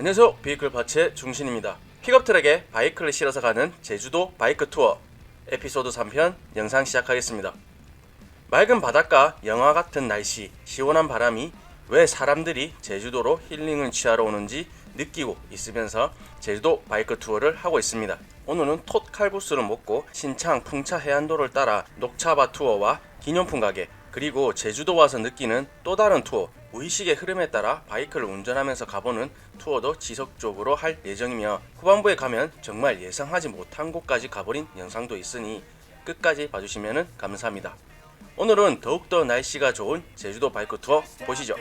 안녕하세요. 비이클 파츠의 중신입니다. 픽업트랙에 바이클을 실어서 가는 제주도 바이크 투어 에피소드 3편 영상 시작하겠습니다. 맑은 바닷가, 영화 같은 날씨, 시원한 바람이 왜 사람들이 제주도로 힐링을 취하러 오는지 느끼고 있으면서 제주도 바이크 투어를 하고 있습니다. 오늘은 톳 칼국수를 먹고 신창 풍차 해안도를 따라 녹차바 투어와 기념품 가게 그리고 제주도 와서 느끼는 또 다른 투어 무의식의 흐름에 따라 바이크를 운전하면서 가보는 투어도 지속적으로 할 예정이며 후반부에 가면 정말 예상하지 못한 곳까지 가버린 영상도 있으니 끝까지 봐주시면 감사합니다. 오늘은 더욱더 날씨가 좋은 제주도 바이크 투어 보시죠.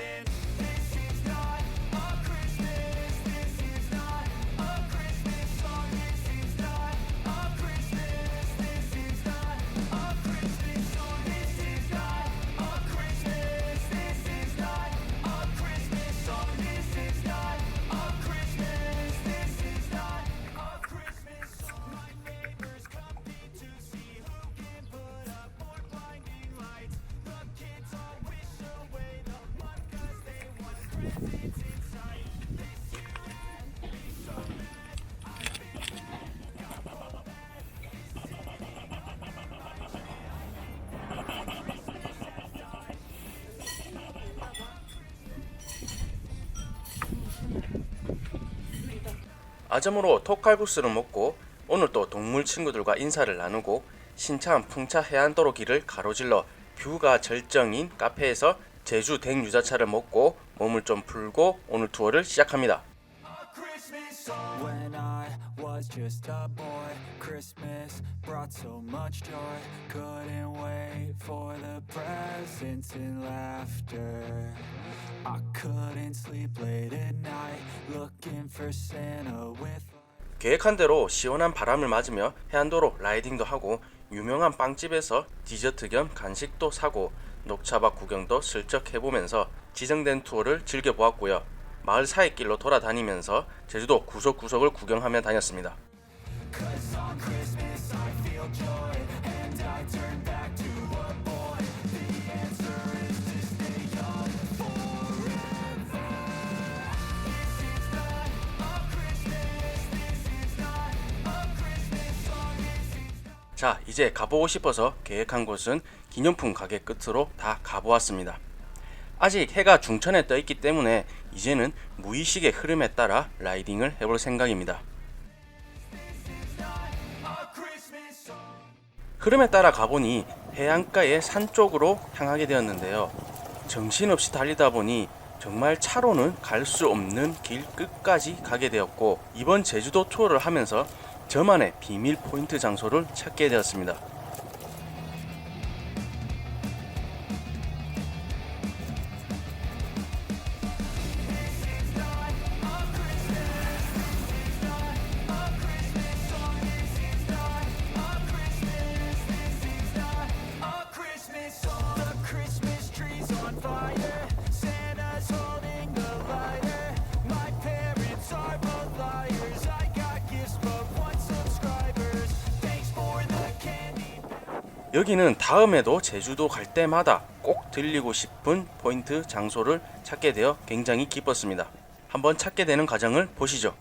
아점으로 톡칼국수를 먹고 오늘 또 동물 친구들과 인사를 나누고 신참 풍차 해안도로 길을 가로질러 뷰가 절정인 카페에서 제주 댕 유자차를 먹고 몸을 좀 풀고 오늘 투어를 시작합니다. Was just a boy, Christmas brought so much joy. Couldn't wait for the presents and laughter. I couldn't sleep late at night, looking for Santa with. 계획한 대로 시원한 바람을 맞으며 해안도로 라이딩도 하고 유명한 빵집에서 디저트 겸 간식도 사고 녹차밭 구경도 슬쩍 해보면서 지정된 투어를 즐겨보았고요. 마을 사이길로 돌아다니면서 제주도 구석구석을 구경하며 다녔습니다. 자, 이제 가보고 싶어서 계획한 곳은 기념품 가게 끝으로 다 가보았습니다. 아직 해가 중천에 떠 있기 때문에 이제는 무의식의 흐름에 따라 라이딩을 해볼 생각입니다. 흐름에 따라 가보니 해안가의 산 쪽으로 향하게 되었는데요. 정신없이 달리다 보니 정말 차로는 갈 수 없는 길 끝까지 가게 되었고 이번 제주도 투어를 하면서 저만의 비밀 포인트 장소를 찾게 되었습니다. 여기는 다음에도 제주도 갈 때마다 꼭 들리고 싶은 포인트 장소를 찾게 되어 굉장히 기뻤습니다. 한번 찾게 되는 과정을 보시죠.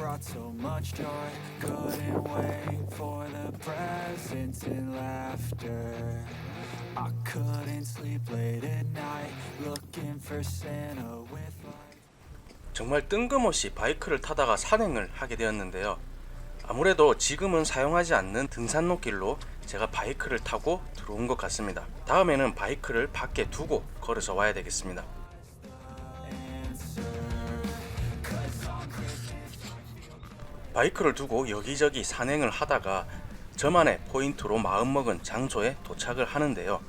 Brought so much joy. Couldn't wait for the presents and laughter. I couldn't sleep late at night, looking for Santa with. 정말 뜬금없이 바이크를 타다가 산행을 하게 되었는데요. 아무래도 지금은 사용하지 않는 등산로길로 제가 바이크를 타고 들어온 것 같습니다. 다음에는 바이크를 밖에 두고 걸어서 와야 되겠습니다. 바이크를 두고 여기저기 산행을 하다가 저만의 포인트로 마음먹은 장소에 도착을 하는데요.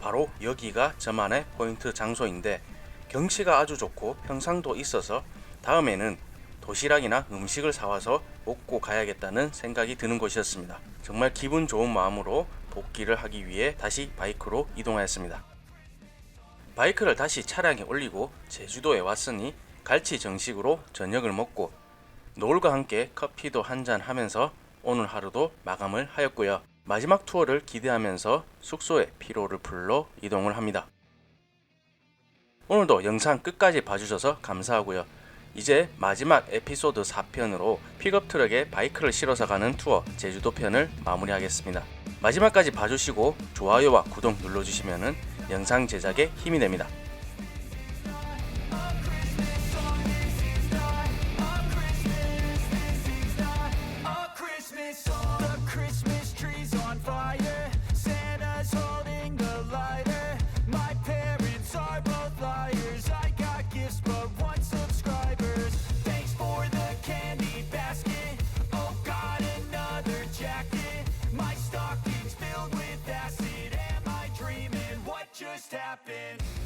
바로 여기가 저만의 포인트 장소인데 경치가 아주 좋고 평상도 있어서 다음에는 도시락이나 음식을 사와서 먹고 가야겠다는 생각이 드는 곳이었습니다. 정말 기분 좋은 마음으로 복귀를 하기 위해 다시 바이크로 이동하였습니다. 바이크를 다시 차량에 올리고 제주도에 왔으니 갈치 정식으로 저녁을 먹고 노을과 함께 커피도 한 잔 하면서 오늘 하루도 마감을 하였고요. 마지막 투어를 기대하면서 숙소에 피로를 풀러 이동을 합니다. 오늘도 영상 끝까지 봐주셔서 감사하고요. 이제 마지막 에피소드 4편으로 픽업 트럭에 바이크를 실어서 가는 투어 제주도 편을 마무리하겠습니다. 마지막까지 봐주시고 좋아요와 구독 눌러주시면 영상 제작에 힘이 됩니다. tap in.